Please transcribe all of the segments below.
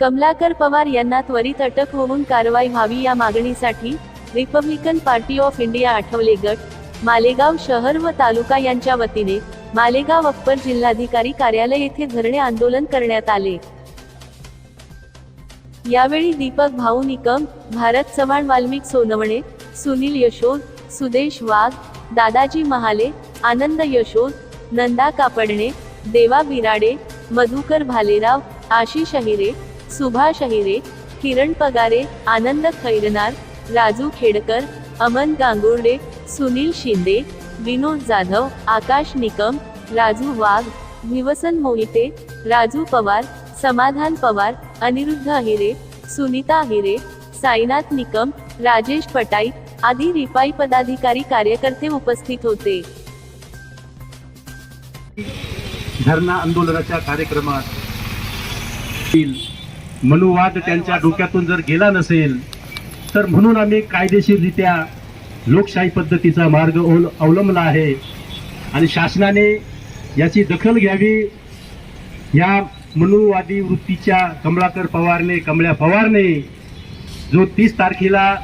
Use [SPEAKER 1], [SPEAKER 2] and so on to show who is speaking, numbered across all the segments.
[SPEAKER 1] कमलाकर पवार यांना त्वरित अटक होऊन कारवाई व्हावी या मागणीसाठी Republican Party of India Athawale गट मालेगाव शहर व तालुका यांच्या वतीने मालेगाव अप्पर जिल्हाधिकारी कार्यालय येथे धरणे आंदोलन करण्यात आले. यावेळी दीपक भाऊ निकम भारत चव्हाण वाल्मिक सोनवणे सुनील यशोद सुदेश वाघ दादाजी महाले आनंद यशोद नंदा कापडणे देवा बिराडे मधुकर भालेराव आशिष अहिरे सुभाष अहिरे किरण पगारे आनंद खैरनार राजू खेडकर अमन गांगुर्डे सुनील शिंदे विनोद जाधव आकाश निकम राजू वाघ निवसन मोहिते राजू पवार समाधान पवार अनिरुद्ध अहिरे सुनीता अहिरे साईनाथ निकम राजेश पटाई आदी रिपाई पदाधिकारी कार्यकर्ते उपस्थित होते.
[SPEAKER 2] धरणा आंदोलनाच्या कार्यक्रमात मनुवाद त्यांच्या डोक्यातून जर गेला नसेल तर म्हणून आम्ही कायदेशीररित्या लोकशाही पद्धतीचा मार्ग ओल अवलंबला आहे. आणि शासनाने याची दखल घ्यावी. या मनुवादी वृत्तीच्या कमलाकर पवारने कमळ्या पवारने जो तीस तारखेला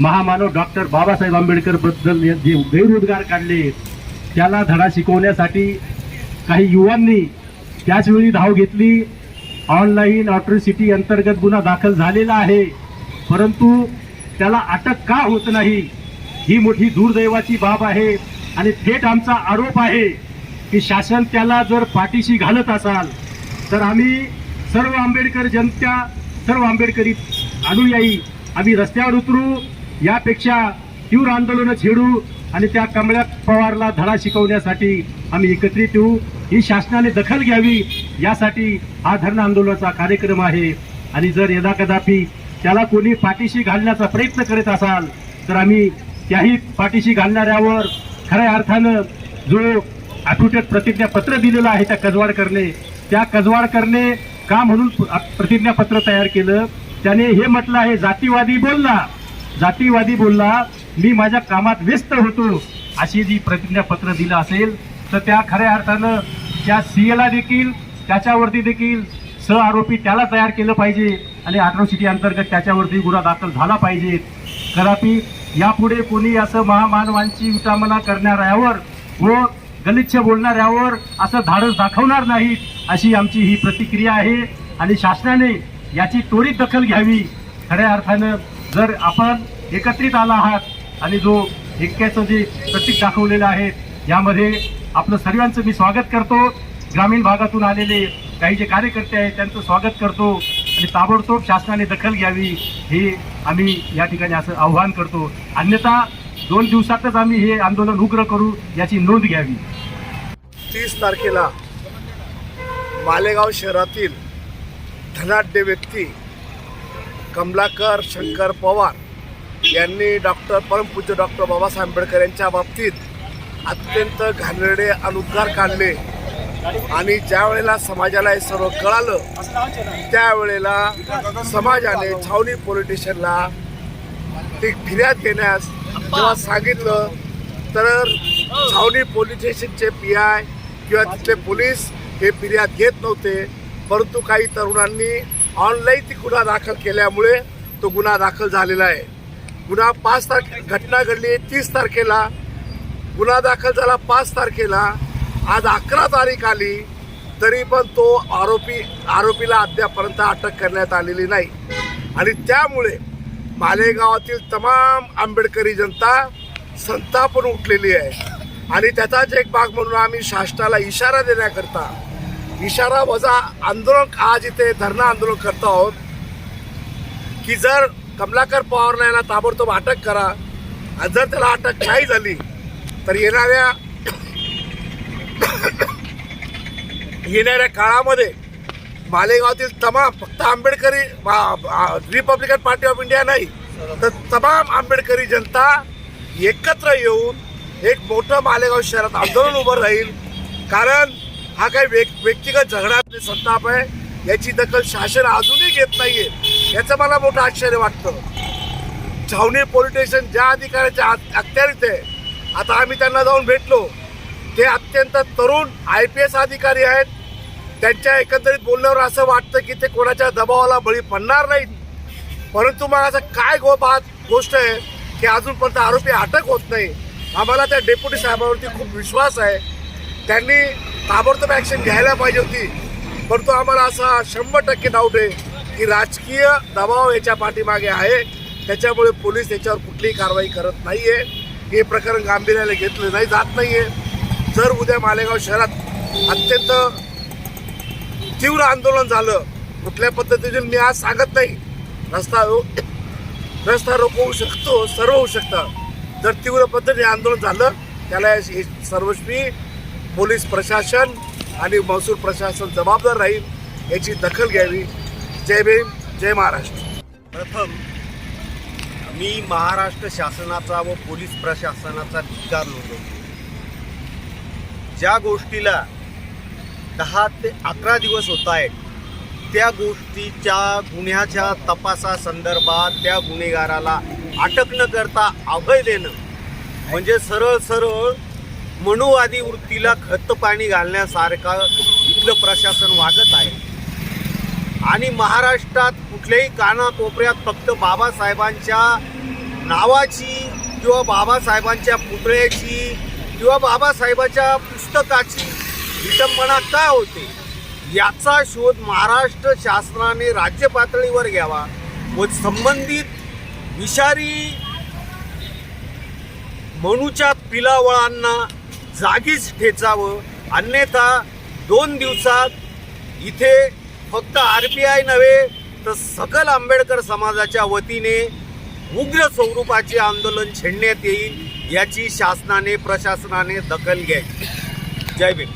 [SPEAKER 2] महामानव डॉक्टर बाबासाहेब आंबेडकरबद्दल जे गैररोजगार काढले त्याला धडा शिकवण्यासाठी काही युवांनी त्याचवेळी धाव घेतली. ऑनलाईन ऑट्रोसिटी अंतर्गत गुन्हा दाखल झालेला आहे. परंतु त्याला अटक का होत नाही? ही मोठी दुर्दैवाची बाब आहे आणि थेट आमचा आरोप आहे की शासन त्याला जर पाठीशी घालत असाल तर आम्ही सर्व आंबेडकर जनता सर्व आंबेडकरी अनुयायी आम्ही रस्त्यावर उतरू यापेक्षा तीव्र आंदोलनं छेडू आणि त्या कमळ्या पवारला धडा शिकवण्यासाठी आम्ही एकत्रित येऊ. ही शासनाने दखल घ्यावी यासाठी हा धरण आंदोलनाचा कार्यक्रम आहे. आणि जर यदा कदापि त्याला कोणी पाठीशी घालण्याचा प्रयत्न करत असाल तर आम्ही त्याही पाठीशी घालणाऱ्यावर खऱ्या अर्थानं जो ॲप्युटेड प्रतिज्ञापत्र दिलेलं आहे त्या कजवाडकरने त्या कजवाडकरने का म्हणून प्रतिज्ञापत्र तयार केलं? त्याने हे म्हटलं आहे जातीवादी बोलला. जातीवादी बोलला मी माझ्या कामात व्यस्त होतो. अशी जी प्रतिज्ञापत्र दिलं असेल तर त्या खऱ्या अर्थानं त्या सीएला देखील त्याच्यावरती देखील सह आरोपी त्याला तयार केलं पाहिजे आणि अट्रॉसिटी अंतर्गत त्याच्यावरती गुन्हा दाखल झाला पाहिजे. कदापि यापुढे कोणी असं महामानवांची विटामना करणाऱ्यावर व गलिच्छ बोलणाऱ्यावर असं धाडस दाखवणार नाहीत अशी आमची ही प्रतिक्रिया आहे. आणि शासनाने याची त्वरित दखल घ्यावी. खऱ्या अर्थानं जर आपण एकत्रित आला आहात आणि जो ऐक्याचं जे प्रतीक दाखवलेलं आहे यामध्ये आपलं सर्वांचं मी स्वागत करतो. ग्रामीण भागातून आलेले काही जे कार्यकर्ते आहेत त्यांचं स्वागत करतो. आणि ताबडतोब शासनाने दखल घ्यावी हे आम्ही या ठिकाणी असं आव्हान करतो. अन्यथा दोन दिवसातच आम्ही हे आंदोलन उग्र करू याची नोंद घ्यावी.
[SPEAKER 3] तीस तारखेला मालेगाव शहरातील धनाढ्य व्यक्ती कमलाकर शंकर पवार यांनी डॉक्टर परमपूज्य डॉक्टर बाबासाहेब आंबेडकर यांच्या बाबतीत अत्यंत घाणेरडे अनुद्गार काढले. आणि ज्या वेळेला समाजाला हे सर्व कळालं त्यावेळेला समाजाने छावणी पोलीस स्टेशनला ती फिर्याद घेण्यास जेव्हा सांगितलं तर छावणी पोलीस स्टेशनचे पी आय किंवा तिथले पोलीस हे फिर्याद घेत नव्हते. परंतु काही तरुणांनी ऑनलाईन ती गुन्हा दाखल केल्यामुळे तो गुन्हा दाखल झालेला आहे. गुन्हा पाच तारखे घटना घडली तीस तारखेला गुन्हा दाखल झाला पाच तारखेला. आज अकरा तारीख आली तरी पण तो आरोपी आरोपीला अद्यापर्यंत अटक करण्यात आलेली नाही. आणि त्यामुळे मालेगावातील तमाम आंबेडकरी जनता संतापून उठलेली आहे. आणि त्याचाच एक भाग म्हणून आम्ही शासनाला इशारा देण्याकरता इशारा वजा आंदोलन आज इथे धरणं आंदोलन करत आहोत की जर कमलाकर पवारला याला ताबडतोब अटक करा जर त्याला अटक नाही झाली तर येणाऱ्या येणाऱ्या काळामध्ये मालेगावातील तमाम फक्त आंबेडकरी रिपब्लिकन पार्टी ऑफ इंडिया नाही तर तमाम आंबेडकरी जनता एकत्र येऊन एक मोठं मालेगाव शहरात आंदोलन उभं राहील. कारण हा काही व्यक व्यक्तिगत झगडा संताप आहे. याची दखल शासन अजूनही घेत नाहीये. याचं मला मोठं आश्चर्य वाटतं. छावणी पोलीस स्टेशन ज्या अधिकाऱ्याच्या अखत्यारीत आहे आता आम्ही त्यांना जाऊन भेटलो. ते अत्यंत तरुण आय पी एस अधिकारी आहेत. त्यांच्या एकंदरीत बोलण्यावर असं वाटतं की ते कोणाच्या दबावाला बळी पडणार नाहीत. परंतु मग असं काय गो बात गोष्ट आहे की अजूनपर्यंत आरोपी अटक होत नाही. आम्हाला त्या डेप्युटी साहेबांवरती खूप विश्वास आहे. त्यांनी ताबडतोब ॲक्शन घ्यायला पाहिजे होती. परंतु आम्हाला असा शंभर टक्के डाऊट आहे की राजकीय दबाव याच्या पाठीमागे आहे. त्याच्यामुळे पोलीस याच्यावर कुठलीही कारवाई करत नाही आहे हे प्रकरण गांभीर्याने घेतलं नाही जात नाही आहे जर उद्या मालेगाव शहरात अत्यंत तीव्र आंदोलन झालं कुठल्या पद्धतीने मी आज सांगत नाही. रस्ता रस्ता रोक होऊ शकतो सर्व होऊ शकतं. जर तीव्र पद्धतीने आंदोलन झालं त्याला सर्वस्वी पोलीस प्रशासन आणि महसूल प्रशासन जबाबदार राहील याची दखल घ्यावी. जय भीम जय महाराष्ट्र.
[SPEAKER 4] प्रथम मी महाराष्ट्र शासनाचा व पोलीस प्रशासनाचा धिक्कार नोंदवतो. ज्या गोष्टीला दहा ते अकरा दिवस होत आहेत त्या गोष्टीच्या गुन्ह्याच्या तपासासंदर्भात त्या गुन्हेगाराला अटक न करता अभय देणं म्हणजे सरळ सरळ मनोवादी वृत्तीला खत पाणी घालण्यासारखं इथलं प्रशासन वागत आहे. आणि महाराष्ट्रात कुठल्याही कानाकोपऱ्यात फक्त बाबासाहेबांच्या नावाची किंवा बाबासाहेबांच्या पुतळ्याची किंवा बाबासाहेबांच्या पुस्तकाची विटंबना का होते? याचा शोध महाराष्ट्र शासनाने राज्य पातळीवर घ्यावा व संबंधित विषारी मनूच्या पिलावळांना जागीच ठेचावं. अन्यथा दोन दिवसात इथे फक्त आर पी आय नव्हे तर सकल आंबेडकर समाजाच्या वतीने उग्र स्वरूपाचे आंदोलन छेडण्यात येईल याची शासनाने प्रशासनाने दखल घ्यायची जय भीम.